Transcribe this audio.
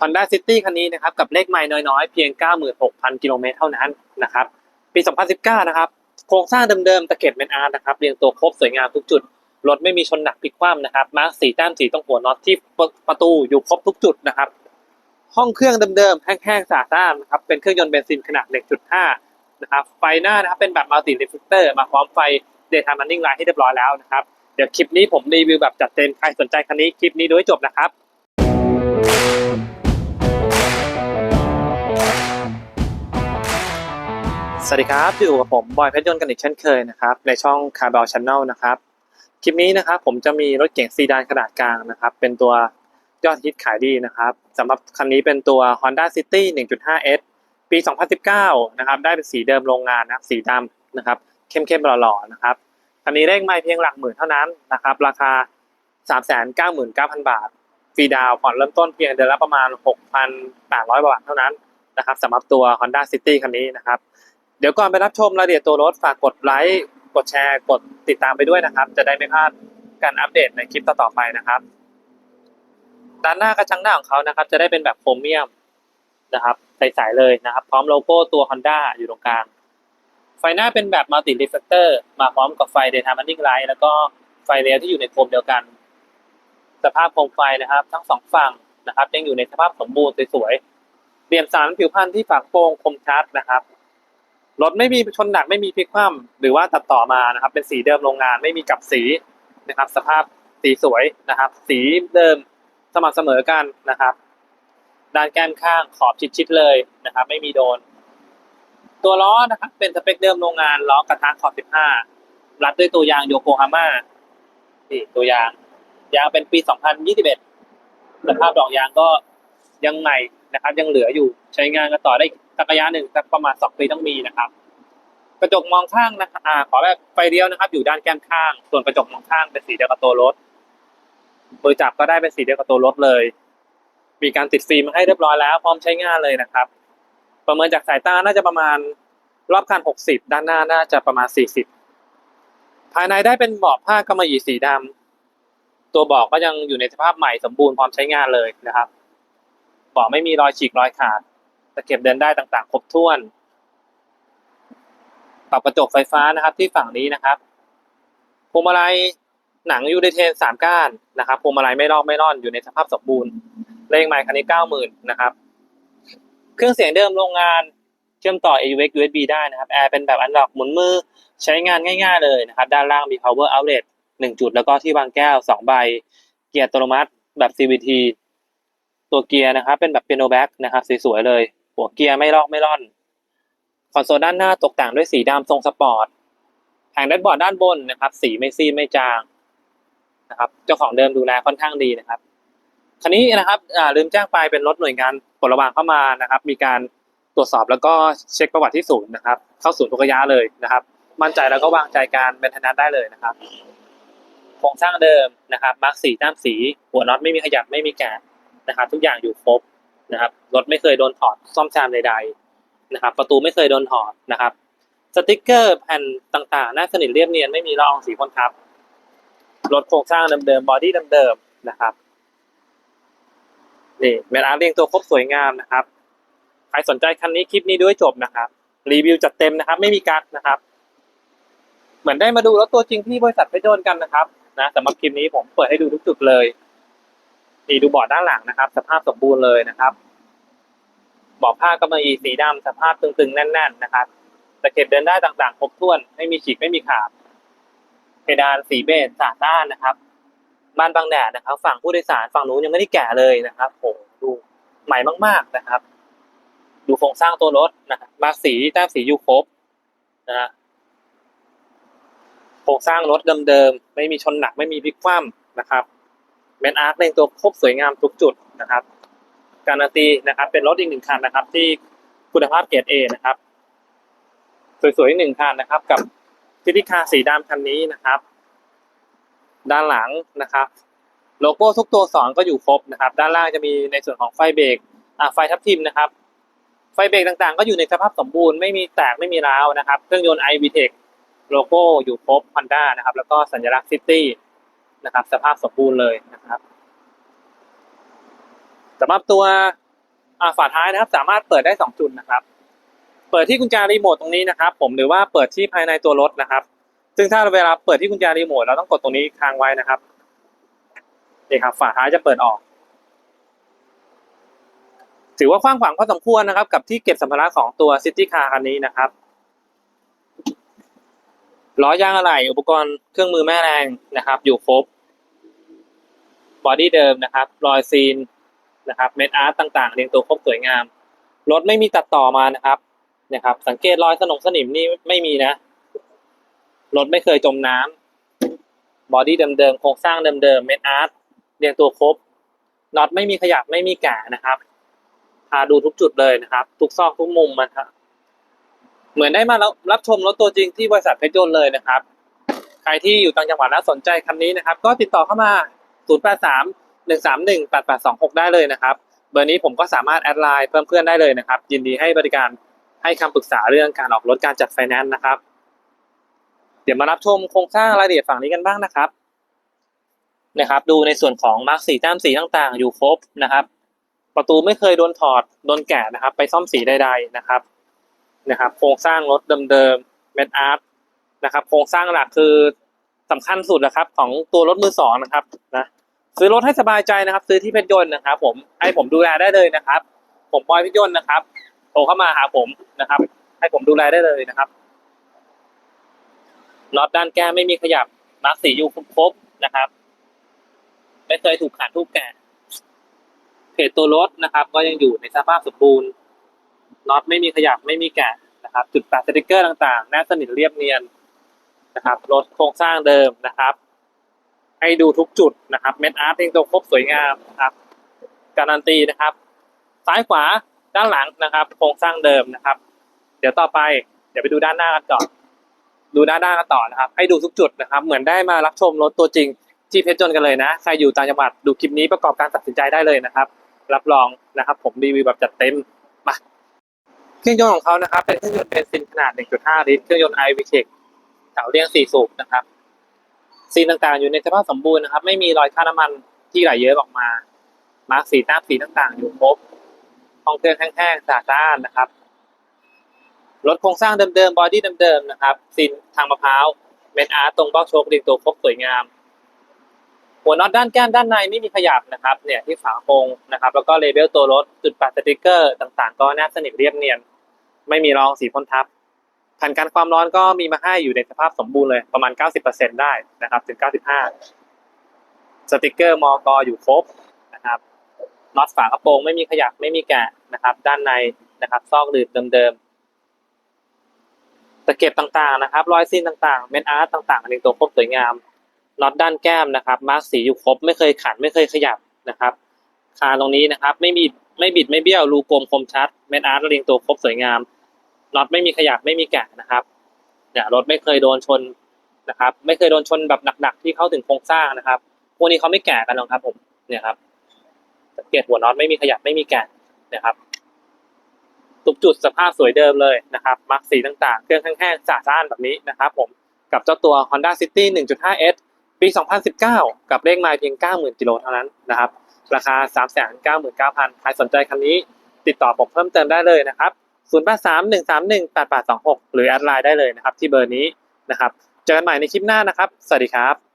Honda City คันนี้นะครับกับเลขไมล์น้อยๆ เพียง 96,000 กิโลเมตรเท่านั้นนะครับปี 2019 นะครับโครงสร้างเดิมๆตะเข็บเมนอาร์นะครับเรียงตัวครบสวยงามทุกจุดรถไม่มีชนหนักพลิกคว่ำนะครับมาร์กสีแต้มสีตรงหัวน็อตที่ประตูอยู่ครบทุกจุดนะครับ ห้องเครื่องเดิมๆแห้งๆสะอาดๆนะครับเป็นเครื่องยนต์เบนซินขนาด 1.5 นะครับไฟหน้านะครับเป็นแบบมัลติเรฟเลคเตอร์มาพร้อมไฟ Daytime Running Light ให้เรียบร้อยแล้วนะครับเดี๋ยวคลิปนี้ผมรีวิวแบบจัดเต็มใครสนใจคันนี้คลิปนี้ดูให้จบนะครับ สวัสดีครับอยู่กับผมบอยเพชรยนต์กันอีกเช่นเคยนะครับในช่อง c a r b e l Channel นะครับคลิปนี้นะครับผมจะมีรถเก๋งซีดานขนาดกลางนะครับเป็นตัวยอดฮิตขายดีนะครับสำหรับคันนี้เป็นตัว Honda City 1.5S ปี 2019 นะครับได้เป็นสีเดิมโรงงานนะสีดำนะครับเข้มๆหล่อๆนะครับคันนี้เลขไม่เพียงหลักหมื่นเท่านั้นนะครับราคา 399,000 บาทฟรีดาวผ่อนเริ่มต้นเพียงเดือนละประมาณ 6,800 บาทเท่านั้นนะครับสำหรับตัว Honda City คันนี้นะครับ เดี๋ยวก่อนไปรับชมรายละเอียดตัวรถฝากกดไลค์กดแชร์กดติดตามไปด้วยนะครับ จะได้ไม่พลาดการอัปเดตในคลิปต่อๆไปนะครับด้านหน้ากระจังหน้าของเขานะครับ จะได้เป็นแบบโครเมียมนะครับใสๆเลยนะครับ พร้อมโลโก้ตัว Honda อยู่ตรงกลาง ไฟหน้าเป็นแบบ Multi Reflector มาพร้อมกับไฟ Daytime Running Light แล้วก็ไฟเลี้ยวที่อยู่ในโคมเดียวกัน สภาพโคมไฟนะครับ ทั้งสองฝั่งนะครับยังอยู่ในสภาพสมบูรณ์สวยๆเรียมสารผิวพรรณที่ฝากโปร่งคมชัดนะครับ รถไม่มีชนหนักไม่มีพลิกคว่ำหรือว่าตัดต่อมานะครับ เป็นสีเดิมโรงงานไม่มีกลับสีนะครับ สภาพสีสวยนะครับ สีเดิมสม่ำเสมอกันนะครับ ด้านแก้มข้างขอบชิดๆเลยนะครับ ไม่มีโดน ตัวล้อนะครับ เป็นสเปคเดิมโรงงานล้อกระทะขอบ 15 รัดด้วยตัวยางโยโกฮาม่านี่ตัวยาง ยางเป็นปี 2021 สภาพดอกยางก็ยังใหม่นะครับ ยังเหลืออยู่ใช้งานกันต่อได้ สักระยะหนึ่งสักประมาณ2ปีต้องมีนะครับ กระจกมองข้างนะครับขอแบบไฟเดียวนะครับ อยู่ด้านแก้มข้าง ส่วนกระจกมองข้างเป็นสีเดียวกับตัวรถบริจับก็ได้เป็นสีเดียวกับตัวรถเลย มีการติดฟิล์มมาให้เรียบร้อยแล้ว พร้อมใช้งานเลยนะครับ ประเมินจากสายตาน่าจะประมาณรอบคัน60 ด้านหน้าน่าจะประมาณ 40 ภายในได้เป็นเบาะผ้ากำมะหยี่สีดำตัวเบาะก็ยังอยู่ในสภาพใหม่สมบูรณ์พร้อมใช้งานเลยนะครับเบาะไม่มีรอยฉีกรอยขาด ตะเข็บเดินได้ต่างๆ ครบถ้วน ปรับกระจกไฟฟ้านะครับ ที่ฝั่งนี้นะครับพวงมาลัยหนังยูเดเทนสามก้านนะครับพวงมาลัยไม่ลอกไม่ร่อนอยู่ในสภาพสมบูรณ์เลขไมค์คันนี้เก้าหมื่นนะครับ เครื่องเสียงเดิมโรงงานเชื่อมต่อ AUX USB ได้นะครับแอร์เป็นแบบอันล็อกหมุนมือใช้งานง่าย ๆ เลยนะครับ ด้านล่างมี power outlet หนึ่งจุด แล้วก็ที่วางแก้วสองใบ เกียร์อัตโนมัติแบบ CVT ตัวเกียร์นะครับ เป็นแบบ piano back นะครับ สวย ๆ เลย หัวเกียร์ไม่ลอกไม่ร่อน คอนโซลด้านหน้าตกแต่งด้วยสีดำทรงสปอร์ต แผงแดชบอร์ดด้านบนนะครับ สีไม่ซีดไม่จางนะครับ เจ้าของเดิมดูแลค่อนข้างดีนะครับ คันนี้นะครับลืมแจ้งไปเป็นรถหน่วยงานปลดระวางเข้ามานะครับ มีการตรวจสอบแล้วก็เช็คประวัติที่ศูนย์นะครับ เข้าศูนย์ทุกระยะเลยนะครับ มั่นใจแล้วก็วางใจการเป็นทนันได้เลยนะครับโครงสร้างเดิมนะครับมาร์กสีด้ามสี หัวน็อตไม่มีขยับไม่มีแกะนะครับ ทุกอย่างอยู่ครบ นะครับรถไม่เคยโดนถอดซ่อมแซมใด ๆ นะครับ ประตูไม่เคยโดนถอดนะครับสติกเกอร์แผ่นต่างๆหน้าสนิทเรียบเนียนไม่มีละอองสีพ่นทับรถโครงสร้างเดิมๆบอดี้เดิมๆนะครับนี่เมลอาร์เรียงตัวครบสวยงามนะครับ ใครสนใจคันนี้คลิปนี้ด้วยจบนะครับ รีวิวจัดเต็มนะครับ ไม่มีกักนะครับ เหมือนได้มาดูรถตัวจริงที่บริษัทเพชรยนกันนะครับ นะสำหรับคลิปนี้ผมเปิดให้ดูทุกจุดเลย นี่ดูเบาะด้านหลังนะครับ สภาพสมบูรณ์เลยนะครับเบาะผ้ากำมะหยี่สีดำสภาพตึงๆแน่น ๆ นะครับตะเข็บเดินได้ต่างๆครบถ้วน ไม่มีฉีกไม่มีขาดเพดานสีเบจสาดด้านนะครับบ้านบางแดดนะครับ ฝั่งผู้โดยสารฝั่งนู้นยังไม่ได้แกะเลยนะครับโหดูใหม่มาก ๆนะครับ ดูโครงสร้างตัวรถนะครับมาสีแต้มสียูครบนะฮะโครงสร้างรถเดิมๆไม่มีชนหนักไม่มีพลิกคว่ำนะครับ เมนอาร์คในตัวครบสวยงามทุกจุดนะครับ การันตีนะครับ เป็นรถอีกหนึ่งคันนะครับ ที่คุณภาพเกรดเอนะครับ สวยๆอีกหนึ่งคันนะครับ กับซิติคาสีดำคันนี้นะครับ ด้านหลังนะครับ โลโก้ทุกตัวสอนก็อยู่ครบนะครับ ด้านล่างจะมีในส่วนของไฟเบรกอ่าไฟทับทิมนะครับ ไฟเบรกต่างๆ ก็อยู่ในสภาพสมบูรณ์ไม่มีแตกไม่มีร้าวนะครับ เครื่องยนต์ iVTEC โลโก้อยู่ครบ Honda นะครับ แล้วก็สัญลักษณ์ City นะครับ สภาพสมบูรณ์เลยนะครับสำหรับตัวฝาท้ายนะครับ สามารถเปิดได้สองจุดนะครับ เปิดที่กุญแจรีโมทตรงนี้นะครับ ผมหรือว่าเปิดที่ภายในตัวรถนะครับ ซึ่งถ้าเวลาเปิดที่กุญแจรีโมทเราต้องกดตรงนี้ค้างไว้นะครับนี่ครับฝาท้ายจะเปิดออก ถือว่ากว้างขวางพอสมควรนะครับ กับที่เก็บสัมภาระของตัวซิตี้คาร์คันนี้นะครับ ล้อยางอะไหล่อุปกรณ์เครื่องมือแม่แรงนะครับ อยู่ครบบอดี้เดิมนะครับ รอยซีนนะครับเม็ดอาร์ตต่างๆเรียงตัวครบสวยงาม รถไม่มีตัดต่อมานะครับนะครับ สังเกตรอยสนงสนิมนี่ไม่มีนะ รถไม่เคยจมน้ำบอดี้เดิมๆโครงสร้างเดิมๆเม็ดอาร์ตเรียงตัวครบน็อตไม่มีขยับไม่มีแกะนะครับพาดูทุกจุดเลยนะครับ ทุกซอกทุกมุมนะครับ เหมือนได้มาแล้วรับชมรถตัวจริงที่บริษัทเพชรยนต์เลยนะครับ ใครที่อยู่ต่างจังหวัดแล้วสนใจคันนี้นะครับ ก็ติดต่อเข้ามา 083 131 8826 ได้เลยนะครับ เบอร์นี้ผมก็สามารถแอดไลน์เพิ่มเพื่อนได้เลยนะครับ ยินดีให้บริการให้คำปรึกษาเรื่องการออกรถการจัดไฟแนนซ์นะครับ เดี๋ยวมารับชมโครงสร้างรายละเอียดฝั่งนี้กันบ้างนะครับนะครับ ดูในส่วนของมาร์กสีแต้มสีต่างๆ อยู่ครบนะครับ ประตูไม่เคยโดนถอดโดนแกะนะครับ ไปซ่อมสีใดๆนะครับ นะครับโครงสร้างรถเดิมๆเมดอาร์ตนะครับโครงสร้างหลักคือสำคัญสุดนะครับ ของตัวรถมือสองนะครับนะซื้อรถให้สบายใจนะครับ ซื้อที่เพชรยนต์นะครับ ผมให้ผมดูแลได้เลยนะครับ ผมปอยเพชรยนต์นะครับโทรเข้ามาหาผมนะครับ ให้ผมดูแลได้เลยนะครับน็อตด้านแก้ไม่มีขยับมาร์กสีอยู่ครบนะครับ ไม่เคยถูกขาดทุกแกะเพจตัวรถนะครับ ก็ยังอยู่ในสภาพสมบูรณ์ น็อตไม่มีขยับไม่มีแกะนะครับ จุดแปะสติกเกอร์ต่างๆแนบสนิทเรียบเนียนนะครับรถโครงสร้างเดิมนะครับ ให้ดูทุกจุดนะครับเม็ดอาร์ตเองตัวครบสวยงามนะครับการันตีนะครับ ซ้ายขวาด้านหลังนะครับ โครงสร้างเดิมนะครับ เดี๋ยวต่อไป เดี๋ยวไปดูด้านหน้ากันก่อนดูด้านหน้ากันต่อนะครับ ให้ดูทุกจุดนะครับ เหมือนได้มารับชมรถตัวจริงที่เพชรจนกันเลยนะใครอยู่ต่างจังหวัดดูคลิปนี้ประกอบการตัดสินใจได้เลยนะครับ รับรองนะครับ ผมรีวิวแบบจัดเต็ม เครื่องยนต์ของเขานะครับ เป็นเครื่องยนต์เบนซินขนาด 1.5 ลิตร เครื่องยนต์ iVTEC เสาเรียง 4 สูบนะครับ ซีนต่างๆ อยู่ในสภาพสมบูรณ์นะครับ ไม่มีรอยค่าน้ำมันที่ไหลเยอะออกมา มาร์กสีหน้าสีต่างๆ อยู่ครบห้องเครื่องแห้งๆสะอาดสะอ้านนะครับ รถโครงสร้างเดิมๆ บอดี้เดิมๆ นะครับ ซีนทางมะพร้าว เมนอาร์ตตรงเบ้าโชคเรีตัวครบสวยงาม หัวน็อตด้านแก้มด้านในไม่มีขยับนะครับ เนี่ยที่ฝาโครงนะครับ แล้วก็เลเบลตัวรถ จุดปัดสติกเกอร์ต่าง ๆ ก็แนบสนิทเรียบเนียน ไม่มีรองสีพ่นทับผ่านการความร้อนก็มีมาให้อยู่ในสภาพสมบูรณ์เลยประมาณ 90%ได้นะครับถึง 95 สติกเกอร์มอกอยู่ครบนะครับน็อตฝากระโปรงไม่มีขยับไม่มีแกะนะครับ ด้านในนะครับซอกหลืบเดิมๆตะเก็บต่างๆนะครับ รอยซีนต่างๆ เมนอาร์ตต่างๆอันนี้ตัวครบสวยงามน็อตด้านแก้มนะครับ มาร์กสีอยู่ครบไม่เคยขัดไม่เคยขยับนะครับ คาตรงนี้นะครับ ไม่มี ไม่บิดไม่เบี้ยว รูกลมคมชัดเมนอาร์ตเรียงตัวครบสวยงามน็อตไม่มีขยับไม่มีแกะนะครับเนี่ยรถไม่เคยโดนชนนะครับ ไม่เคยโดนชนแบบหนักๆที่เข้าถึงโครงสร้างนะครับพวกนี้เขาไม่แกะกันหรอกครับผมเนี่ยครับสังเกตหัวน็อตไม่มีขยับไม่มีแกะเนี่ยครับทุกจุดสภาพสวยเดิมเลยนะครับมาร์กสีต่างๆ เครื่องแห้งๆสะอาดแบบนี้นะครับผมกับเจ้าตัว Honda City 1.5S ปี 2019 กับเลขไมล์เพียง 90,000 กิโลเท่านั้นนะครับ ราคา 399,000 ใครสนใจคันนี้ ติดต่อผมเพิ่มเติมได้เลยนะครับ0831318826 หรือแอดไลน์ได้เลยนะครับที่เบอร์นี้นะครับ เจอกันใหม่ในคลิปหน้านะครับ สวัสดีครับ